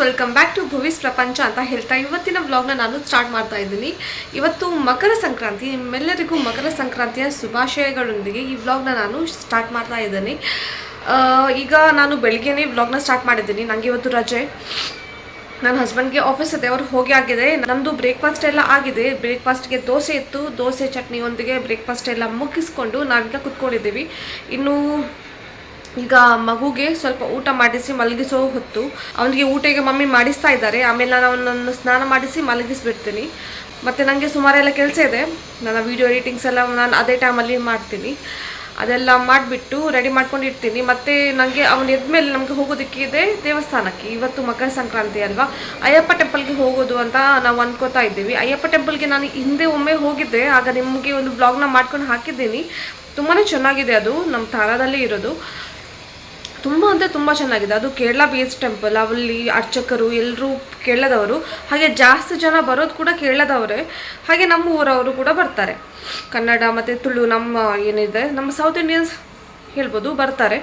Welcome back to ಭುವಿಸ್ ಪ್ರಪಂಚ ಅಂತ ಹೇಳ್ತಾ ಇವತ್ತಿನ ವ್ಲಾಗ್ನ ನಾನು ಸ್ಟಾರ್ಟ್ ಮಾಡ್ತಾ ಇದ್ದೀನಿ. ಇವತ್ತು ಮಕರ ಸಂಕ್ರಾಂತಿ, ನಿಮ್ಮೆಲ್ಲರಿಗೂ ಮಕರ ಸಂಕ್ರಾಂತಿಯ ಶುಭಾಶಯಗಳೊಂದಿಗೆ ಈ ವ್ಲಾಗ್ನ ನಾನು ಸ್ಟಾರ್ಟ್ ಮಾಡ್ತಾ ಇದ್ದೀನಿ. ಈಗ ನಾನು ಬೆಳಿಗ್ಗೆನೇ ವ್ಲಾಗ್ನ ಸ್ಟಾರ್ಟ್ ಮಾಡಿದ್ದೀನಿ. ನನಗೆ ಇವತ್ತು ರಜೆ. ನನ್ನ ಹಸ್ಬೆಂಡ್ಗೆ ಆಫೀಸ್ ಇದೆ, ಅವ್ರು ಹೋಗಿ ಆಗಿದೆ. ನಮ್ಮದು ಬ್ರೇಕ್ಫಾಸ್ಟ್ ಎಲ್ಲ ಆಗಿದೆ. ಬ್ರೇಕ್ಫಾಸ್ಟ್ಗೆ ದೋಸೆ ಇತ್ತು. ದೋಸೆ, ಚಟ್ನಿಯೊಂದಿಗೆ ಬ್ರೇಕ್ಫಾಸ್ಟ್ ಎಲ್ಲ ಮುಗಿಸ್ಕೊಂಡು ನಾವೀಗ ಕುತ್ಕೊಂಡಿದ್ದೀವಿ. ಇನ್ನು ಈಗ ಮಗುಗೆ ಸ್ವಲ್ಪ ಊಟ ಮಾಡಿಸಿ ಮಲಗಿಸೋ ಹೊತ್ತು ಅವನಿಗೆ ಊಟಕ್ಕೆ ಮಮ್ಮಿ ಮಾಡಿಸ್ತಾ ಇದ್ದಾರೆ. ಆಮೇಲೆ ನಾನು ಅವನನ್ನು ಸ್ನಾನ ಮಾಡಿಸಿ ಮಲಗಿಸ್ಬಿಡ್ತೀನಿ. ಮತ್ತು ನನಗೆ ಸುಮಾರೆಲ್ಲ ಕೆಲಸ ಇದೆ. ನನ್ನ ವೀಡಿಯೋ ಎಡಿಟಿಂಗ್ಸ್ ಎಲ್ಲ ನಾನು ಅದೇ ಟೈಮಲ್ಲಿ ಮಾಡ್ತೀನಿ. ಅದೆಲ್ಲ ಮಾಡಿಬಿಟ್ಟು ರೆಡಿ ಮಾಡ್ಕೊಂಡು ಇರ್ತೀನಿ ಮತ್ತು ನನಗೆ ಅವನು ಎದ್ಮೇಲೆ ನಮಗೆ ಹೋಗೋದಕ್ಕೆ ಇದೆ ದೇವಸ್ಥಾನಕ್ಕೆ. ಇವತ್ತು ಮಕರ ಸಂಕ್ರಾಂತಿ ಅಲ್ವಾ? ಅಯ್ಯಪ್ಪ ಟೆಂಪಲ್ಗೆ ಹೋಗೋದು ಅಂತ ನಾವು ಅಂದ್ಕೋತಾ ಇದ್ದೀವಿ. ಅಯ್ಯಪ್ಪ ಟೆಂಪಲ್ಗೆ ನಾನು ಹಿಂದೆ ಒಮ್ಮೆ ಹೋಗಿದ್ದೆ. ಆಗ ನಿಮಗೆ ಒಂದು ಬ್ಲಾಗ್ನ ಮಾಡ್ಕೊಂಡು ಹಾಕಿದ್ದೀನಿ. ತುಂಬಾ ಚೆನ್ನಾಗಿದೆ ಅದು. ನಮ್ಮ ತಾರಾದಲ್ಲಿ ಇರೋದು. ತುಂಬ ಅಂದರೆ ತುಂಬ ಚೆನ್ನಾಗಿದೆ. ಅದು ಕೇರಳ ಬೇಸ್ ಟೆಂಪಲ್ ಅಲ್ಲಿ ಅರ್ಚಕರು ಎಲ್ಲರೂ ಕೇರಳದವರು, ಹಾಗೆ ಜಾಸ್ತಿ ಜನ ಬರೋದು ಕೂಡ ಕೇರಳದವರೇ. ಹಾಗೆ ನಮ್ಮ ಊರವರು ಕೂಡ ಬರ್ತಾರೆ. ಕನ್ನಡ ಮತ್ತು ತುಳು ನಮ್ಮ ಏನಿದೆ, ನಮ್ಮ ಸೌತ್ ಇಂಡಿಯನ್ಸ್ ಹೇಳ್ಬೋದು ಬರ್ತಾರೆ.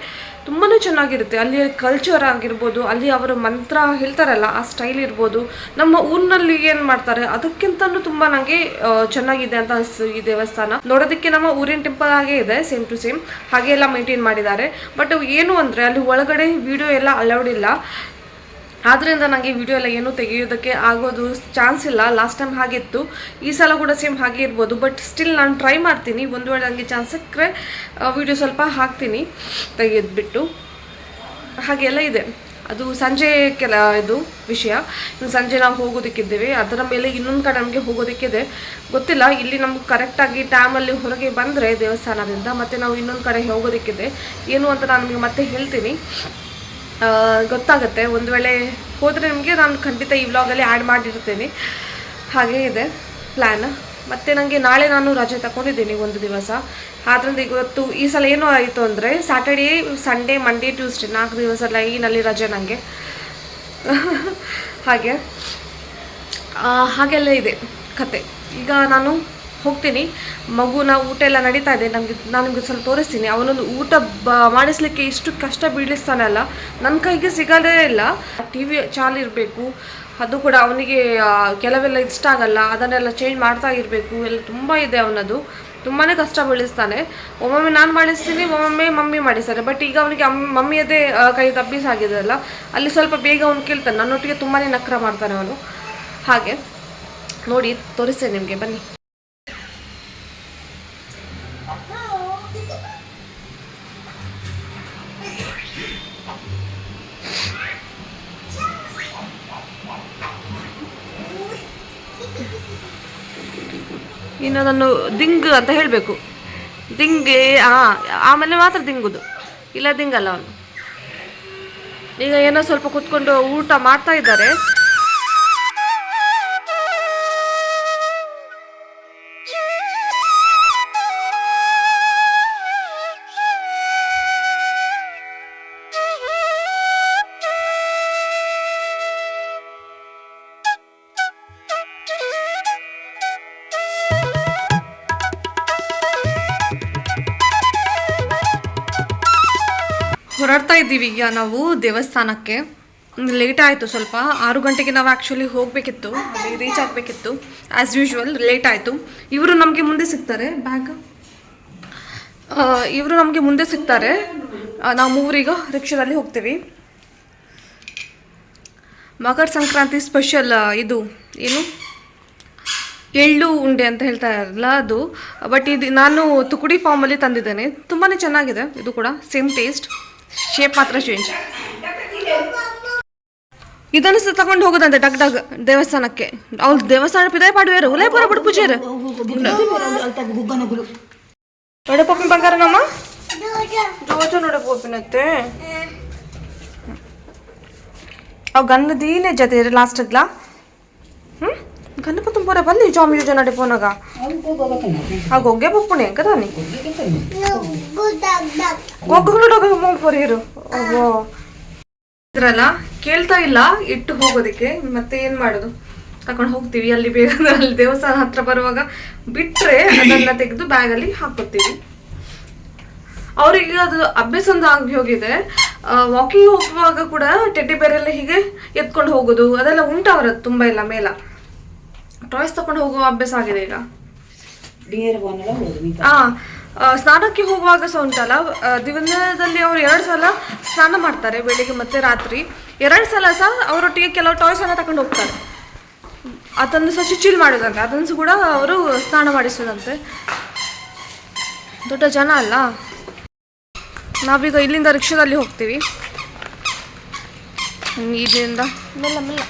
ತುಂಬಾ ಚೆನ್ನಾಗಿರುತ್ತೆ. ಅಲ್ಲಿ ಕಲ್ಚರ್ ಆಗಿರ್ಬೋದು, ಅಲ್ಲಿ ಅವರು ಮಂತ್ರ ಹೇಳ್ತಾರಲ್ಲ, ಆ ಸ್ಟೈಲ್ ಇರ್ಬೋದು. ನಮ್ಮ ಊರಿನಲ್ಲಿ ಏನು ಮಾಡ್ತಾರೆ ಅದಕ್ಕಿಂತನೂ ತುಂಬ ನನಗೆ ಚೆನ್ನಾಗಿದೆ ಅಂತ ಅನಿಸ್ತು ಈ ದೇವಸ್ಥಾನ. ನೋಡೋದಕ್ಕೆ ನಮ್ಮ ಊರಿನ ಟೆಂಪಲ್ ಹಾಗೆ ಇದೆ ಸೇಮ್ ಟು ಸೇಮ್ ಹಾಗೆ ಎಲ್ಲ ಮೇಂಟೈನ್ ಮಾಡಿದ್ದಾರೆ. ಬಟ್ ಏನು ಅಂದರೆ, ಅಲ್ಲಿ ಒಳಗಡೆ ವಿಡಿಯೋ ಎಲ್ಲ ಅಲೌಡ್ ಇಲ್ಲ. ಆದ್ದರಿಂದ ನನಗೆ ವಿಡಿಯೋ ಎಲ್ಲ ಏನೂ ತೆಗೆಯೋದಕ್ಕೆ ಆಗೋದು ಚಾನ್ಸ್ ಇಲ್ಲ. ಲಾಸ್ಟ್ ಟೈಮ್ ಹಾಗಿತ್ತು ಈ ಸಲ ಕೂಡ ಸೇಮ್ ಹಾಗೆ ಇರ್ಬೋದು. ಬಟ್ ಸ್ಟಿಲ್ ನಾನು ಟ್ರೈ ಮಾಡ್ತೀನಿ. ಒಂದು ವೇಳೆ ನನಗೆ ಚಾನ್ಸ್ ಸಿಕ್ಕರೆ ವಿಡಿಯೋ ಸ್ವಲ್ಪ ಹಾಕ್ತೀನಿ. ತೆಗೆದ್ಬಿಟ್ಟು. ಹಾಗೆಲ್ಲ ಇದೆ. ಅದು ಸಂಜೆ ಕೆಲ, ಇದು ವಿಷಯ. ಇನ್ನು ಸಂಜೆ ನಾವು ಹೋಗೋದಕ್ಕಿದ್ದೇವೆ. ಅದರ ಮೇಲೆ ಇನ್ನೊಂದು ಕಡೆ ನಮಗೆ ಹೋಗೋದಕ್ಕಿದೆ ಗೊತ್ತಿಲ್ಲ. ಇಲ್ಲಿ ನಮ್ಗೆ ಕರೆಕ್ಟಾಗಿ ಟೈಮಲ್ಲಿ ಹೊರಗೆ ಬಂದರೆ ದೇವಸ್ಥಾನದಿಂದ ಮತ್ತು ನಾವು ಇನ್ನೊಂದು ಕಡೆ ಹೋಗೋದಕ್ಕಿದೆ. ಏನು ಅಂತ ನಾನು ನಿಮಗೆ ಮತ್ತೆ ಹೇಳ್ತೀನಿ. ಗೊತ್ತಾಗುತ್ತೆ. ಒಂದು ವೇಳೆ ಹೋದರೆ ನಿಮಗೆ ನಾನು ಖಂಡಿತ ಈ ವ್ಲಾಗಲ್ಲಿ ಆ್ಯಡ್ ಮಾಡಿರ್ತೀನಿ. ಹಾಗೆ ಇದೆ ಪ್ಲ್ಯಾನ್ ಮತ್ತು ನನಗೆ ನಾಳೆ ನಾನು ರಜೆ ತಗೊಂಡಿದ್ದೀನಿ ಒಂದು ದಿವಸ. ಆದ್ದರಿಂದ ಇವತ್ತು ಈ ಸಲ ಏನು ಆಯಿತು ಅಂದರೆ ಸ್ಯಾಟರ್ಡೇ ಸಂಡೇ ಮಂಡೇ ಟ್ಯೂಸ್ಡೇ ನಾಲ್ಕು ದಿವಸ ಲೈನಲ್ಲಿ ರಜೆ ನನಗೆ ಹಾಗೆ. ಹಾಗೆಲ್ಲ ಇದೆ ಕತೆ. ಈಗ ನಾನು ಹೋಗ್ತೀನಿ. ಮಗುನ ಊಟ ಎಲ್ಲ ನಡೀತಾ ಇದೆ. ನಮಗೆ, ನಾನು ನಿಮಗೆ ಸ್ವಲ್ಪ ತೋರಿಸ್ತೀನಿ. ಅವನೊಂದು ಊಟ ಬ, ಮಾಡಿಸ್ಲಿಕ್ಕೆ ಇಷ್ಟು ಕಷ್ಟ ಬೀಳಿಸ್ತಾನಲ್ಲ ನನ್ನ ಕೈಗೆ ಸಿಗೋದೇ ಇಲ್ಲ. ಟಿ ವಿ ಚಾಲಿರಬೇಕು ಅದು ಕೂಡ ಅವನಿಗೆ ಕೆಲವೆಲ್ಲ ಇಷ್ಟ ಆಗಲ್ಲ. ಅದನ್ನೆಲ್ಲ ಚೇಂಜ್ ಮಾಡ್ತಾ ಇರಬೇಕು. ಎಲ್ಲ ತುಂಬ ಇದೆ ಅವನದು. ತುಂಬಾ ಕಷ್ಟ ಬೀಳಿಸ್ತಾನೆ. ಒಮ್ಮೊಮ್ಮೆ ನಾನು ಮಾಡಿಸ್ತೀನಿ, ಒಮ್ಮೊಮ್ಮೆ ಮಮ್ಮಿ ಮಾಡಿಸ್ತಾರೆ. ಬಟ್ ಈಗ ಅವನಿಗೆ ಅಮ್ಮ ಮಮ್ಮಿಯದೇ ಕೈ ತಪ್ಪಿಸಾಗಿದೆ ಅಲ್ಲ. ಅಲ್ಲಿ ಸ್ವಲ್ಪ ಬೇಗ ಅವ್ನು ಕೇಳ್ತಾನೆ. ನನ್ನೊಟ್ಟಿಗೆ ತುಂಬಾ ನಕ್ರ ಮಾಡ್ತಾನೆ ಅವನು. ಹಾಗೆ. ನೋಡಿ, ತೋರಿಸ್ತೇನೆ ನಿಮಗೆ. ಬನ್ನಿ. ಇನ್ನು ಅದನ್ನು ದಿಂಗ್ ಅಂತ ಹೇಳಬೇಕು. ದಿಂಗೆ ಆ ಆಮೇಲೆ ಮಾತ್ರ ದಿಂಗುದು. ಇಲ್ಲ, ದಿಂಗಲ್ಲ ಅವನು. ಈಗ ಏನೋ ಸ್ವಲ್ಪ ಕುತ್ಕೊಂಡು ಊಟ ಮಾಡ್ತಾ ಇದ್ದಾರೆ. ಹೊರಡ್ತಾ ಇದ್ದೀವಿ ಈಗ ನಾವು ದೇವಸ್ಥಾನಕ್ಕೆ. ಲೇಟ್ ಆಯಿತು ಸ್ವಲ್ಪ. ಆರು ಗಂಟೆಗೆ ನಾವು ಆ್ಯಕ್ಚುಲಿ ಹೋಗಬೇಕಿತ್ತು. ಅಲ್ಲಿ ರೀಚ್ ಆಗಬೇಕಿತ್ತು. ಆ್ಯಸ್ ಯೂಶ್ವಲ್ ಲೇಟ್ ಆಯಿತು. ಇವರು ನಮಗೆ ಮುಂದೆ ಸಿಗ್ತಾರೆ. ಬ್ಯಾಗ್ ಇವರು ನಮಗೆ ಮುಂದೆ ಸಿಗ್ತಾರೆ. ನಾವು ಮೂವರಿಗ ರಿಕ್ಷಾದಲ್ಲಿ ಹೋಗ್ತೀವಿ. ಮಕರ ಸಂಕ್ರಾಂತಿ ಸ್ಪೆಷಲ್ ಇದು ಏನು? ಎಳ್ಳು ಉಂಡೆ ಅಂತ ಹೇಳ್ತಾ ಇರಲ್ಲ ಅದು. ಬಟ್ ಇದು ನಾನು ತುಕುಡಿ ಫಾರ್ಮಲ್ಲಿ ತಂದಿದ್ದೇನೆ. ತುಂಬಾ ಚೆನ್ನಾಗಿದೆ. ಇದು ಕೂಡ ಸೇಮ್ ಟೇಸ್ಟ್ ಶೇಪ್ ಮಾತ್ರ ಚೇಂಜ್ ಇದನ್ನು ಸಹ ತಗೊಂಡು ಹೋಗೋದಂತೆ ಡಗ್ ಡಗ್ ದೇವಸ್ಥಾನಕ್ಕೆ. ಅವ್ರು ದೇವಸ್ಥಾನ ಪಿದಾಯ ಪಾಡುವೇರು ಉಲೇ ಪೂರ ಬಿಡು ಪೂಜೆರು. ನೋಡ ಪಪ್ಪಿ ಬಂಗಾರ ನಮ್ಮ? ಜೋಜ ನೋಡ ಪೋಪಿನತ್ತೆ ಅವು ಗನ್ನ ದೀನೆ ಜತೆ ಲಾಸ್ಟ್ ಹ್ಮ್? ಗನ್ನ ತುಂಬೋರ ಬಲ್ಲಿ ಜಾಮ್ ಯೋಜನೆ ನಡೆ ಪೋನಾಗ ಆ ಗೊಗ್ಗೆ ಪಪ್ಪುಣೆ ಕದಾನಿ ಗೊಗ್ಗಳು ಇರು ಓ ಇದ್ರಲ್ಲ ಕೇಳ್ತಾ ಇಲ್ಲ ಇಟ್ಟು ಹೋಗೋದಕ್ಕೆ. ಮತ್ತೆ ಏನ್ ಮಾಡೋದು? ತಕೊಂಡು ಹೋಗ್ತೀವಿ ಅಲ್ಲಿ ಬೇಗ ಅಲ್ಲಿ ದೇವಸ್ಥಾನ ಹತ್ರ ಬರುವಾಗ ಬಿಟ್ರೆ ಅದನ್ನ ತೆಗೆದು ಬ್ಯಾಗಲ್ಲಿ ಹಾಕೋತೀವಿ. ಅವ್ರಿಗೆ ಅದು ಅಭ್ಯಾಸ ಒಂದು ಆಗಿ ಹೋಗಿದೆ. ವಾಕಿಂಗ್ ಹೋಗುವಾಗ ಕೂಡ ಟೆಡ್ಡಿ ಬೇರೆಲ್ಲ ಹೀಗೆ ಎತ್ಕೊಂಡು ಹೋಗೋದು. ಅದೆಲ್ಲ ಉಂಟು ಅವರದ್ದು ತುಂಬ ಇಲ್ಲ ಮೇಲ. ಟಾಯ್ಸ್ ತಕೊಂಡು ಹೋಗುವ ಅಭ್ಯಾಸ ಆಗಿದೆ ಈಗ. ಆ ಆ, ಸ್ನಾನಕ್ಕೆ ಹೋಗುವಾಗ ಸಹ ಉಂಟಲ್ಲ ಆ, ದಿನದಲ್ಲಿ ಅವರು ಎರಡು ಸಲ ಸ್ನಾನ ಮಾಡ್ತಾರೆ ಬೆಳಿಗ್ಗೆ ಮತ್ತೆ ರಾತ್ರಿ. ಎರಡು ಸಲ ಸಹ ಅವರೊಟ್ಟಿಗೆ ಕೆಲವು ಟಾಯ್ಸ್ ಎಲ್ಲ ತಗೊಂಡು ಹೋಗ್ತಾರೆ. ಅದನ್ನು ಸಹ ಶುಚಿಲ್ ಮಾಡೋದಂತೆ. ಅದನ್ನು ಸಹ ಕೂಡ ಅವರು ಸ್ನಾನ ಮಾಡಿಸೋದಂತೆ. ದೊಡ್ಡ ಜನ ಅಲ್ಲ. ನಾವೀಗ ಇಲ್ಲಿಂದ ರಿಕ್ಷಾದಲ್ಲಿ ಹೋಗ್ತೀವಿ. ಇದರಿಂದ ಇಲ್ಲಿಂದ. ಮೆಲ್ಲ ಮೆಲ್ಲ.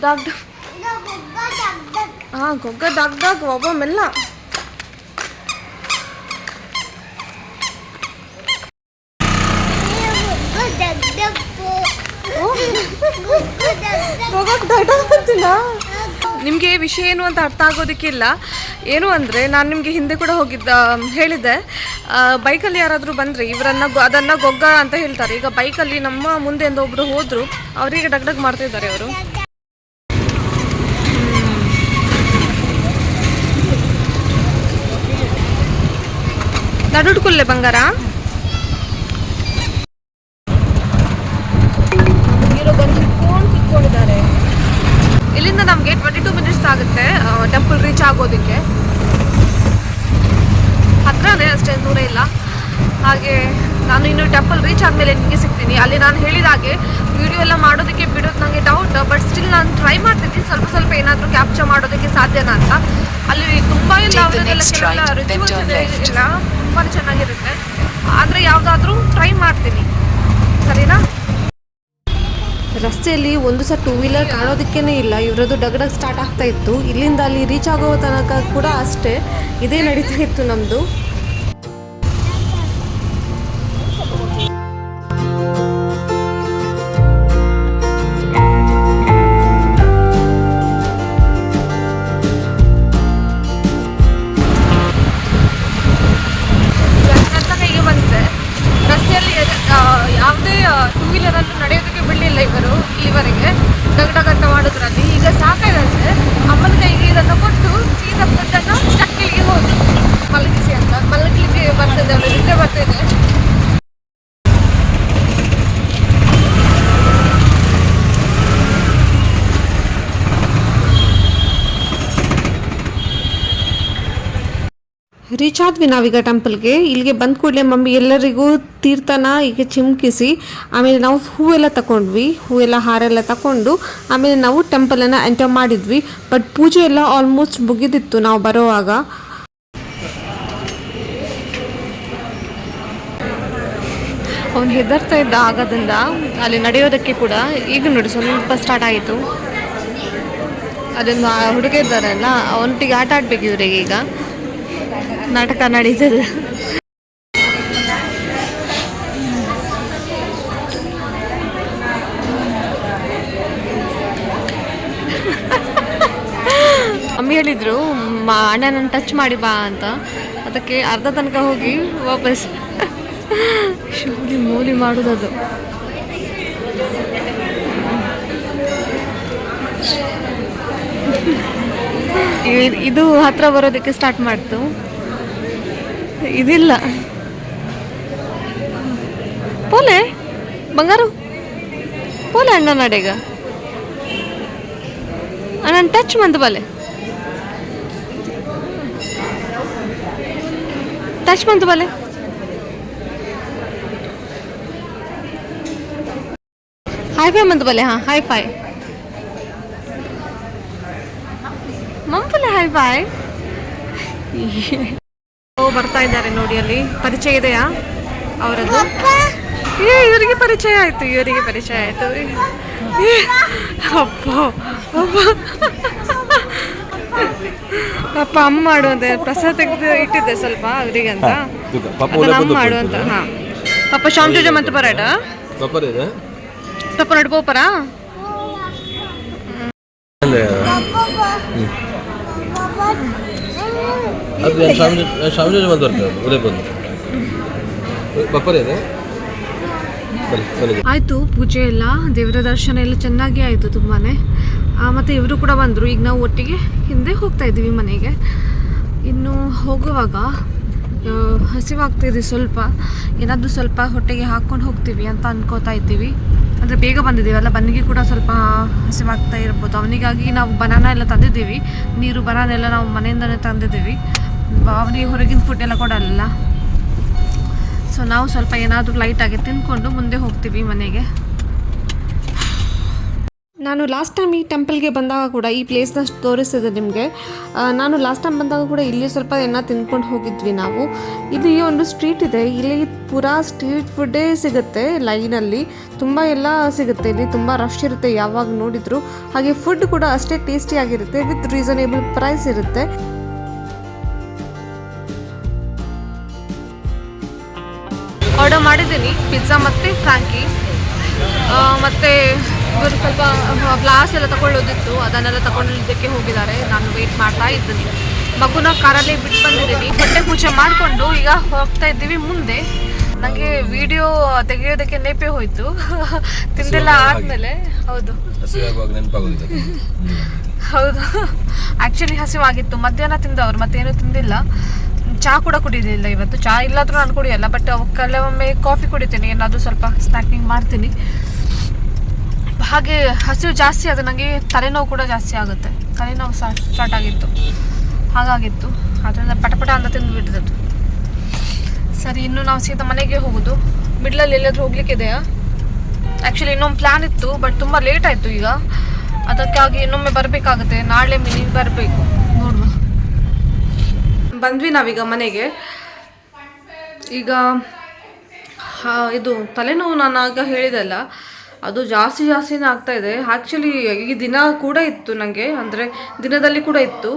ಡಾಗ್. ಡಾಗ್ ಹಾಂ ಗೊಗ್ಗ ಡಾಗ್ ಡಾಗ್ ಒಬ್ಬ ಮೆಲ್ಲ ನಿಮಗೆ ವಿಷಯ ಏನು ಅಂತ ಅರ್ಥ ಆಗೋದಕ್ಕಿಲ್ಲ. ಏನು ಅಂದರೆ ನಾನು ನಿಮಗೆ ಹಿಂದೆ ಕೂಡ ಹೋಗಿದ್ದ ಹೇಳಿದ್ದೆ. ಬೈಕಲ್ಲಿ ಯಾರಾದರೂ ಬಂದರೆ ಇವರನ್ನ ಅದನ್ನ ಅದನ್ನು ಗೊಗ್ಗ ಅಂತ ಹೇಳ್ತಾರೆ. ಈಗ ಬೈಕಲ್ಲಿ ನಮ್ಮ ಮುಂದೆಯಿಂದ ಒಬ್ಬರು ಹೋದರು ಅವರಿಗೆ ಡಗ್ ಡಗ್ ಮಾಡ್ತಿದ್ದಾರೆ ಅವರು. ನಡುಡ್ಕುಲ್ಲೆ ಬಂಗಾರ? ಇಲ್ಲಿಂದ ನಮಗೆ ಟ್ವೆಂಟಿ ಟೂ ಮಿನಿಟ್ಸ್ ಆಗುತ್ತೆ ಟೆಂಪಲ್ ರೀಚ್ ಆಗೋದಕ್ಕೆ. ಹತ್ರನೇ ಅಷ್ಟೇ ದೂರ ಇಲ್ಲ. ಹಾಗೆ ನಾನು ಇನ್ನು ಟೆಂಪಲ್ ರೀಚ್ ಆದಮೇಲೆ ನಿಮಗೆ ಸಿಗ್ತೀನಿ. ಅಲ್ಲಿ ನಾನು ಹೇಳಿದ ಹಾಗೆ ವಿಡಿಯೋ ಎಲ್ಲ ಮಾಡೋದಕ್ಕೆ ಬಿಡೋದು ನನಗೆ ಡೌಟ್ ಬಟ್ ಸ್ಟಿಲ್ ನಾನು ಟ್ರೈ ಮಾಡ್ತಿದ್ದೀನಿ. ಸ್ವಲ್ಪ ಸ್ವಲ್ಪ ಏನಾದರೂ ಕ್ಯಾಪ್ಚರ್ ಮಾಡೋದಕ್ಕೆ ಸಾಧ್ಯನಾ ಅಂತ. ಅಲ್ಲಿ ತುಂಬ ಎಲ್ಲ ತುಂಬಾ ಚೆನ್ನಾಗಿರುತ್ತೆ. ಆದರೆ ಯಾವುದಾದ್ರೂ ಟ್ರೈ ಮಾಡ್ತೀನಿ. ಸರಿನಾ? ರಸ್ತೆಯಲ್ಲಿ ಒಂದು ಸಹ ಟೂ ವೀಲರ್ ಕಾಣೋದಕ್ಕೇ ಇಲ್ಲ. ಇವರದ್ದು ಡಗಡಗ್ ಸ್ಟಾರ್ಟ್ ಆಗ್ತಾ ಇತ್ತು. ಇಲ್ಲಿಂದ ಅಲ್ಲಿ ರೀಚ್ ಆಗೋ ತನಕ ಕೂಡ ಅಷ್ಟೇ. ಇದೇ ನಡೀತಾ ಇತ್ತು ನಮ್ಮದು ರೀಚ್ ಆದ್ವಿ ನಾವೀಗ ಟೆಂಪಲ್ಗೆ. ಇಲ್ಲಿಗೆ ಬಂದ ಕೂಡಲೇ ಮಮ್ಮಿ ಎಲ್ಲರಿಗೂ ತೀರ್ಥನ ಈಗ ಚಿಮ್ಕಿಸಿ, ಆಮೇಲೆ ನಾವು ಹೂವೆಲ್ಲ ತಗೊಂಡ್ವಿ ಹೂವೆಲ್ಲ ಹಾರೆಲ್ಲ ತಗೊಂಡು ಆಮೇಲೆ ನಾವು ಟೆಂಪಲನ್ನು ಎಂಟರ್ ಮಾಡಿದ್ವಿ. ಬಟ್ ಪೂಜೆ ಎಲ್ಲ ಆಲ್ಮೋಸ್ಟ್ ಮುಗಿದಿತ್ತು ನಾವು ಬರೋವಾಗ. ಅವನು ಹೆದರ್ತಾ ಇದ್ದ ಆಗದಿಂದ ಅಲ್ಲಿ ನಡೆಯೋದಕ್ಕೆ ಕೂಡ ಈಗ ನೋಡಿ ಸ್ವಲ್ಪ ಸ್ಟಾರ್ಟ್ ಆಯಿತು. ಅದೊಂದು ಹುಡುಗ ಇದ್ದಾರಲ್ಲ, ಅವನೊಟ್ಟಿಗೆ ಆಟ ಆಡ್ಬೇಕು ಇವರಿಗೆ ಈಗ. ನಾಟಕ ನಡೀತದೆ. ಅಮ್ಮಿ ಹೇಳಿದ್ರು ಅಣ್ಣನ ಟಚ್ ಮಾಡಿ ಬಾ ಅಂತ. ಅದಕ್ಕೆ ಅರ್ಧ ತನಕ ಹೋಗಿ ವಾಪಸ್ ಶೂಲಿ ಮೂಲಿ ಮಾಡೋದದು. ಇದು ಹತ್ರ ಬರೋದಕ್ಕೆ ಸ್ಟಾರ್ಟ್ ಮಾಡ್ತು. ಇದಿಲ್ಲ. ಪೋಲೆ, ಬಂಗಾರು. ಪೋಲೆ ಅಣ್ಣ ನಡೆಗ ಅಣ್ಣ ಟಚ್ ಮಂತ್ ಬಲೆ ಟಚ್ ಮಂತ್ ಬಲೆ ಹೈ ಫೈ ಮಂತ್ ಬಲೆ ಹಾಂ ಹೈ ಫೈ ಮಂಪಲೆ ಹೈ ಫೈ ಬರ್ತಾ ಇದ್ದಾರೆ ನೋಡಿ ಅಲ್ಲಿ. ಪರಿಚಯ ಇದೆಯಾ? ಅವರದ್ದು? ಏ ಇವರಿಗೆ ಪರಿಚಯ ಆಯ್ತು ಇವರಿಗೆ ಪರಿಚಯ ಆಯ್ತು. ಅಪ್ಪ ಅಪ್ಪ ಪಾಪ ಅಮ್ಮ ಮಾಡುವಂತೆ ಪ್ರಸಾದ ತೆಗೆದು ಇಟ್ಟಿದ್ದೆ ಸ್ವಲ್ಪ ಅವರಿಗೆ ಅಂತ. ಅಮ್ಮ ಮಾಡುವಂತ ಮಾಡು ಅಂತ ಹಾ. ಪಾಪ ಶಾಮ್ ಜೋಜ ಮತ್ತೆ ಪರಾಟ? Papa deh, ಅದು ಆಯಿತು, ಪೂಜೆ ಎಲ್ಲ, ದೇವರ ದರ್ಶನ ಎಲ್ಲ ಚೆನ್ನಾಗಿ ಆಯಿತು ತುಂಬಾ ಮತ್ತೆ ಇವರು ಕೂಡ ಬಂದರು, ಈಗ ನಾವು ಒಟ್ಟಿಗೆ ಹಿಂದೆ ಹೋಗ್ತಾ ಇದ್ದೀವಿ ಮನೆಗೆ. ಇನ್ನು ಹೋಗುವಾಗ ಹಸಿವಾಗ್ತಿದೆ ಸ್ವಲ್ಪ. ಏನಾದರೂ ಸ್ವಲ್ಪ ಹೊಟ್ಟೆಗೆ ಹಾಕ್ಕೊಂಡು ಹೋಗ್ತೀವಿ ಅಂತ ಅನ್ಕೋತಾ ಇದ್ದೀವಿ. ಅಂದರೆ ಬೇಗ ಬಂದಿದ್ದೀವಲ್ಲ ಬನ್ನಿಗೆ ಕೂಡ ಸ್ವಲ್ಪ ಹಸಿವಾಗ್ತಾ ಇರ್ಬೋದು. ಅವನಿಗಾಗಿ ನಾವು ಬನಾನ ಎಲ್ಲ ತಂದಿದ್ದೀವಿ. ನೀರು ಬನಾನ ಎಲ್ಲ ನಾವು ಮನೆಯಿಂದನೇ ತಂದಿದ್ದೀವಿ. ಅವನಿಗೆ ಹೊರಗಿನ ಫುಡ್ ಎಲ್ಲ ಕೊಡಲ್ಲ. ಸೊ ನಾವು ಸ್ವಲ್ಪ ಏನಾದರೂ ಲೈಟಾಗಿ ತಿಂದ್ಕೊಂಡು ಮುಂದೆ ಹೋಗ್ತೀವಿ ಮನೆಗೆ. ನಾನು ಲಾಸ್ಟ್ ಟೈಮ್ ಈ ಟೆಂಪಲ್ಗೆ ಬಂದಾಗ ಕೂಡ ಈ ಪ್ಲೇಸ್ನ ತೋರಿಸಿದೆ ನಿಮಗೆ. ನಾನು ಲಾಸ್ಟ್ ಟೈಮ್ ಬಂದಾಗ ಕೂಡ ಇಲ್ಲಿ ಸ್ವಲ್ಪ ಎಲ್ಲ ತಿಂದ್ಕೊಂಡು ಹೋಗಿದ್ವಿ ನಾವು. ಇಲ್ಲಿ ಒಂದು ಸ್ಟ್ರೀಟ್ ಇದೆ. ಇಲ್ಲಿ ಪೂರಾ ಸ್ಟ್ರೀಟ್ ಫುಡ್ಡೇ ಸಿಗುತ್ತೆ ಲೈನಲ್ಲಿ ತುಂಬ ಎಲ್ಲ ಸಿಗುತ್ತೆ. ಇಲ್ಲಿ ತುಂಬ ರಶ್ ಇರುತ್ತೆ ಯಾವಾಗ ನೋಡಿದ್ರು. ಹಾಗೆ ಫುಡ್ ಕೂಡ ಅಷ್ಟೇ ಟೇಸ್ಟಿಯಾಗಿರುತ್ತೆ ವಿತ್ ರೀಸನೇಬಲ್ ಪ್ರೈಸ್ ಇರುತ್ತೆ. ಆರ್ಡರ್ ಮಾಡಿದ್ದೀನಿ ಪಿಜ್ಜಾ ಮತ್ತು ಫ್ರಾಂಕಿ ಮತ್ತು ಇವರು ಸ್ವಲ್ಪ ಗ್ಲಾಸ್ ಎಲ್ಲ ತಗೊಳ್ಳೋದಿತ್ತು ಅದನ್ನೆಲ್ಲ ತಗೊಳ್ಳೋದಕ್ಕೆ ಹೋಗಿದ್ದಾರೆ. ನಾನು ವೆಯ್ಟ್ ಮಾಡ್ತಾ ಇದ್ದೀನಿ. ಮಗುನ ಕಾರಲ್ಲಿ ಬಿಟ್ಟು ಬಂದಿದ್ದೀನಿ. ಹೊಟ್ಟೆ ಪೂಜೆ ಮಾಡಿಕೊಂಡು ಈಗ ಹೋಗ್ತಾ ಇದ್ದೀವಿ ಮುಂದೆ. ನನಗೆ ವಿಡಿಯೋ ತೆಗೆಯೋದಕ್ಕೆ ನೆಪೆ ಹೋಯ್ತು. ತಿಂದೆಲ್ಲ ಆದಮೇಲೆ ಹೌದು. ಹೌದು. ಆ್ಯಕ್ಚುಲಿ ಹಸಿವಾಗಿತ್ತು. ಮಧ್ಯಾಹ್ನ ತಿಂದವ್ರು ಮತ್ತೇನು ತಿಂದಿಲ್ಲ. ಚಹಾ ಕೂಡ ಕುಡಿಲಿಲ್ಲ ಇವತ್ತು. ಚಹಾ ಇಲ್ಲಾದರೂ ನಾನು ಕುಡಿಯಲ್ಲ ಬಟ್ ಕೆಲವೊಮ್ಮೆ ಕಾಫಿ ಕುಡಿತೀನಿ, ಏನಾದರೂ ಸ್ವಲ್ಪ ಸ್ನ್ಯಾಕಿಂಗ್ ಮಾಡ್ತೀನಿ. ಹಾಗೆ ಹಸಿವು ಜಾಸ್ತಿ ಆದರೆ ನನಗೆ ತಲೆನೋವು ಕೂಡ ಜಾಸ್ತಿ ಆಗುತ್ತೆ. ತಲೆನೋವು ಸ್ಟಾರ್ಟ್ ಆಗಿತ್ತು. ಹಾಗಾಗಿತ್ತು. ಅದರಿಂದ ಪಟಪಟ ಅಂತ ತಿಂದು ಬಿಟ್ಟಿದ್ದು ಸರಿ, ಇನ್ನು ನಾವು ಸೀದಾ ಮನೆಗೆ ಹೋಗೋದು. ಮಿಡ್ಲಲ್ಲಿ ಎಲ್ಲಾದರೂ ಹೋಗ್ಲಿಕ್ಕಿದೆಯಾ? ಆ್ಯಕ್ಚುಲಿ ಇನ್ನೊಂದು ಪ್ಲ್ಯಾನ್ ಇತ್ತು ಬಟ್ ತುಂಬ ಲೇಟ್ ಆಯಿತು ಈಗ. ಅದಕ್ಕಾಗಿ ಇನ್ನೊಮ್ಮೆ ಬರಬೇಕಾಗುತ್ತೆ. ನಾಳೆ ಮಿನಿ ಬರಬೇಕು. ಬಂದ್ವಿ ನಾವೀಗ ಮನೆಗೆ. ಈಗ ಇದು ತಲೆನೋವು ನಾನು ಆಗ ಹೇಳಿದಲ್ಲ, ಅದು ಜಾಸ್ತಿ ಜಾಸ್ತಿನೇ ಆಗ್ತಾ ಇದೆ. ಆ್ಯಕ್ಚುಲಿ ಈ ದಿನ ಕೂಡ ಇತ್ತು ನನಗೆ ಅಂದರೆ ದಿನದಲ್ಲಿ ಕೂಡ ಇತ್ತು.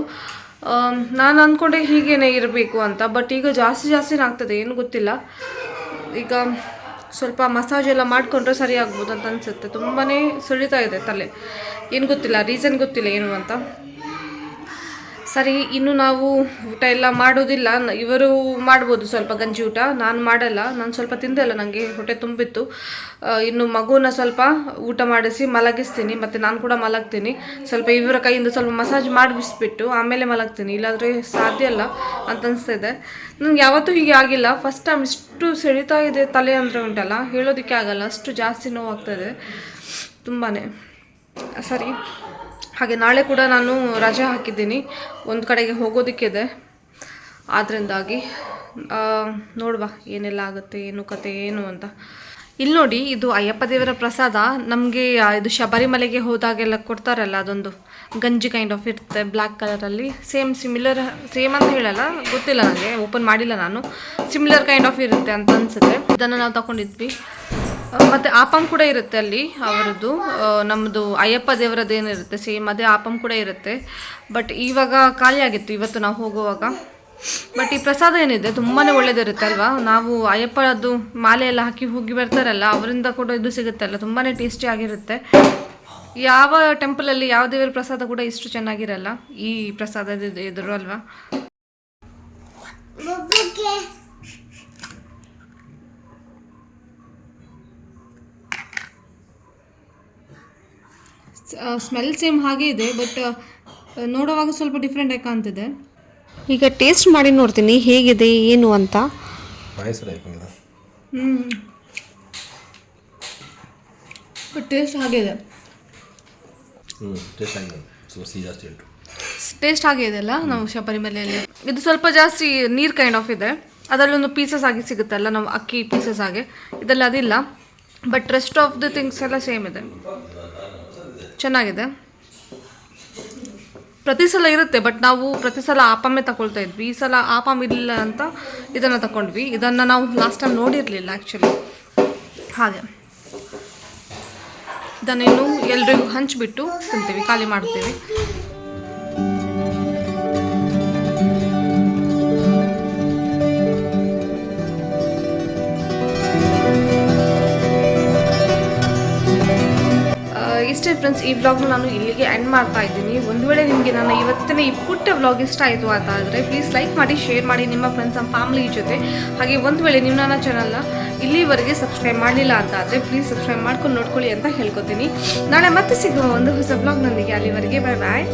ನಾನು ಅಂದ್ಕೊಂಡೆ ಹೀಗೇನೆ ಇರಬೇಕು ಅಂತ ಬಟ್ ಈಗ ಜಾಸ್ತಿ ಜಾಸ್ತಿನೇ ಆಗ್ತದೆ, ಏನು ಗೊತ್ತಿಲ್ಲ. ಈಗ ಸ್ವಲ್ಪ ಮಸಾಜ್ ಎಲ್ಲ ಮಾಡಿಕೊಂಡ್ರೆ ಸರಿ ಆಗ್ಬೋದು ಅಂತ ಅನಿಸುತ್ತೆ. ತುಂಬಾ ಸುಳಿತಾ ಇದೆ ತಲೆ. ಏನು ಗೊತ್ತಿಲ್ಲ ರೀಸನ್ ಗೊತ್ತಿಲ್ಲ ಏನು ಅಂತ. ಸರಿ, ಇನ್ನು ನಾವು ಊಟ ಎಲ್ಲ ಮಾಡೋದಿಲ್ಲ ಇವರು ಮಾಡ್ಬೋದು ಸ್ವಲ್ಪ ಗಂಜಿ ಊಟ. ನಾನು ಮಾಡಲ್ಲ. ನಾನು ಸ್ವಲ್ಪ ತಿಂದಲ್ಲ ನನಗೆ ಹೊಟ್ಟೆ ತುಂಬಿತ್ತು. ಇನ್ನು ಮಗುನ ಸ್ವಲ್ಪ ಊಟ ಮಾಡಿಸಿ ಮಲಗಿಸ್ತೀನಿ. ಮತ್ತು ನಾನು ಕೂಡ ಮಲಗ್ತೀನಿ. ಸ್ವಲ್ಪ ಇವರ ಕೈಯಿಂದ ಸ್ವಲ್ಪ ಮಸಾಜ್ ಮಾಡಿಬಿಸ್ಬಿಟ್ಟು ಆಮೇಲೆ ಮಲಗ್ತೀನಿ. ಇಲ್ಲಾಂದರೆ ಸಾಧ್ಯ ಅಲ್ಲ ಅಂತ ಅನಿಸ್ತಾ ಇದೆ ನನಗೆ ಯಾವತ್ತೂ ಹೀಗೆ ಆಗಿಲ್ಲ. ಫಸ್ಟ್ ಟೈಮ್ ಇಷ್ಟು ಸೆಳಿತಾ ಇದೆ ತಲೆ ಅಂದರೆ ಉಂಟಲ್ಲ? ಹೇಳೋದಕ್ಕೆ ಆಗಲ್ಲ. ಅಷ್ಟು ಜಾಸ್ತಿ ನೋವಾಗ್ತದೆ ತುಂಬಾ ಸರಿ. ಹಾಗೆ ನಾಳೆ ಕೂಡ ನಾನು ರಜೆ ಹಾಕಿದ್ದೀನಿ. ಒಂದು ಕಡೆಗೆ ಹೋಗೋದಕ್ಕಿದೆ. ಆದ್ರಿಂದಾಗಿ ಆ, ನೋಡುವ ಏನೆಲ್ಲ ಆಗುತ್ತೆ ಏನು ಕತೆ ಏನು ಅಂತ. ಇಲ್ಲಿ ನೋಡಿ ಇದು ಅಯ್ಯಪ್ಪ ದೇವರ ಪ್ರಸಾದ. ನಮಗೆ ಇದು ಶಬರಿಮಲೆಗೆ ಹೋದಾಗೆಲ್ಲ ಕೊಡ್ತಾರಲ್ಲ ಅದೊಂದು ಗಂಜಿ ಕೈಂಡ್ ಆಫ್ ಇರುತ್ತೆ ಬ್ಲ್ಯಾಕ್ ಕಲರಲ್ಲಿ ಸೇಮ್ ಸಿಮಿಲರ್ ಸೇಮ್ ಅಂತ ಹೇಳಲ್ಲ ಗೊತ್ತಿಲ್ಲ ನನಗೆ ಓಪನ್ ಮಾಡಿಲ್ಲ ನಾನು. ಸಿಮಿಲರ್ ಕೈಂಡ್ ಆಫ್ ಇರುತ್ತೆ ಅಂತ ಅನಿಸುತ್ತೆ. ಇದನ್ನು ನಾವು ತಗೊಂಡಿದ್ವಿ. ಮತ್ತೆ ಆಪಂ ಕೂಡ ಇರುತ್ತೆ ಅಲ್ಲಿ, ಅವರದ್ದು. ನಮ್ಮದು ಅಯ್ಯಪ್ಪ ದೇವರದ್ದು ಏನಿರುತ್ತೆ, ಸೇಮ್ ಅದೇ ಆಪಂ ಕೂಡ ಇರುತ್ತೆ. ಬಟ್ ಇವಾಗ ಖಾಲಿ ಆಗಿತ್ತು, ಇವತ್ತು ನಾವು ಹೋಗುವಾಗ. ಬಟ್ ಈ ಪ್ರಸಾದ ಏನಿದೆ ತುಂಬಾ ಒಳ್ಳೇದಿರುತ್ತೆ ಅಲ್ವಾ? ನಾವು ಅಯ್ಯಪ್ಪದು ಮಾಲೆ ಎಲ್ಲ ಹಾಕಿ ಹೋಗಿ ಬರ್ತಾರಲ್ಲ, ಅವರಿಂದ ಕೂಡ ಇದು ಸಿಗುತ್ತೆ ಅಲ್ಲ ತುಂಬಾ ಟೇಸ್ಟಿ ಆಗಿರುತ್ತೆ. ಯಾವ ಟೆಂಪಲಲ್ಲಿ ಯಾವ ದೇವರ ಪ್ರಸಾದ ಕೂಡ ಇಷ್ಟು ಚೆನ್ನಾಗಿರಲ್ಲ, ಈ ಪ್ರಸಾದದ ಎದುರು ಅಲ್ವಾ? ಸ್ಮೆಲ್ ಸೇಮ್ ಹಾಗೆ ಇದೆ ಬಟ್ ನೋಡುವಾಗ ಸ್ವಲ್ಪ ಡಿಫ್ರೆಂಟ್ ಆಗಿ ಕಾಣ್ತಿದೆ. ಈಗ ಟೇಸ್ಟ್ ಮಾಡಿ ನೋಡ್ತೀನಿ ಹೇಗಿದೆ ಏನು ಅಂತ. ಟೇಸ್ಟ್ ಹಾಗೆ ಇದೆ. ಟೇಸ್ಟ್ ಆಗಿದೆ ಸ್ವಲ್ಪ ಸಿಹಿ ಟೇಸ್ಟ್ ಹಾಗೆ ಇದೆ ಅಲ್ಲ ನಾವು ಶಬರಿಮಲೆಯಲ್ಲಿ. ಇದು ಸ್ವಲ್ಪ ಜಾಸ್ತಿ ನೀರು ಕೈಂಡ್ ಆಫ್ ಇದೆ. ಅದರಲ್ಲಿ ಒಂದು ಪೀಸಸ್ ಆಗಿ ಸಿಗುತ್ತಲ್ಲ ನಾವು ಅಕ್ಕಿ ಪೀಸಸ್ ಹಾಗೆ. ಇದೆಲ್ಲ ಅದಿಲ್ಲ. But rest of the things ಎಲ್ಲ ಸೇಮ್ ಇದೆ. ಚೆನ್ನಾಗಿದೆ. ಪ್ರತಿ ಸಲ ಇರುತ್ತೆ ಬಟ್ ನಾವು ಪ್ರತಿ ಸಲ ಆಪಮ್ಮೆ ತಗೊಳ್ತಾ ಇದ್ವಿ. ಈ ಸಲ ಆಪಮ್ ಇರಲಿಲ್ಲ ಅಂತ ಇದನ್ನು ತಗೊಂಡ್ವಿ. ಇದನ್ನು ನಾವು ಲಾಸ್ಟ್ ಟೈಮ್ ನೋಡಿರಲಿಲ್ಲ ಆ್ಯಕ್ಚುಲಿ ಹಾಗೆ. ಇದನ್ನೇನು ಎಲ್ರಿಗೂ ಹಂಚಿಬಿಟ್ಟು ತಿಂತೀವಿ, ಖಾಲಿ ಮಾಡ್ತೀವಿ. ಇಷ್ಟೇ ಫ್ರೆಂಡ್ಸ್ ಈ ವ್ಲಾಗ್ನ ನಾನು ಇಲ್ಲಿಗೆ ಎಂಡ್ ಮಾಡ್ತಾ ಇದ್ದೀನಿ. ಒಂದು ವೇಳೆ ನಿಮಗೆ ನನ್ನ ಇವತ್ತಿನ ಈ ಪುಟ್ಟ ವ್ಲಾಗ್ ಇಷ್ಟ ಆಯಿತು ಅಂತ ಆದರೆ ಪ್ಲೀಸ್ ಲೈಕ್ ಮಾಡಿ ಶೇರ್ ಮಾಡಿ ನಿಮ್ಮ ಫ್ರೆಂಡ್ಸ್ ಆ್ಯಂಡ್ ಫ್ಯಾಮಿಲಿ ಜೊತೆ. ಹಾಗೆ ಒಂದು ವೇಳೆ ನೀವು ನನ್ನ ಚಾನಲ್ನ ಇಲ್ಲಿವರೆಗೆ ಸಬ್ಸ್ಕ್ರೈಬ್ ಮಾಡಲಿಲ್ಲ ಅಂತ ಆದರೆ ಪ್ಲೀಸ್ ಸಬ್ಸ್ಕ್ರೈಬ್ ಮಾಡ್ಕೊಂಡು ನೋಡ್ಕೊಳ್ಳಿ ಅಂತ ಹೇಳ್ಕೊತೀನಿ. ನಾಳೆ ಮತ್ತೆ ಸಿಗುವ ಒಂದು ಹೊಸ ವ್ಲಾಗ್ನೊಂದಿಗೆ ಅಲ್ಲಿವರೆಗೆ ಬಾಯ್ ಬಾಯ್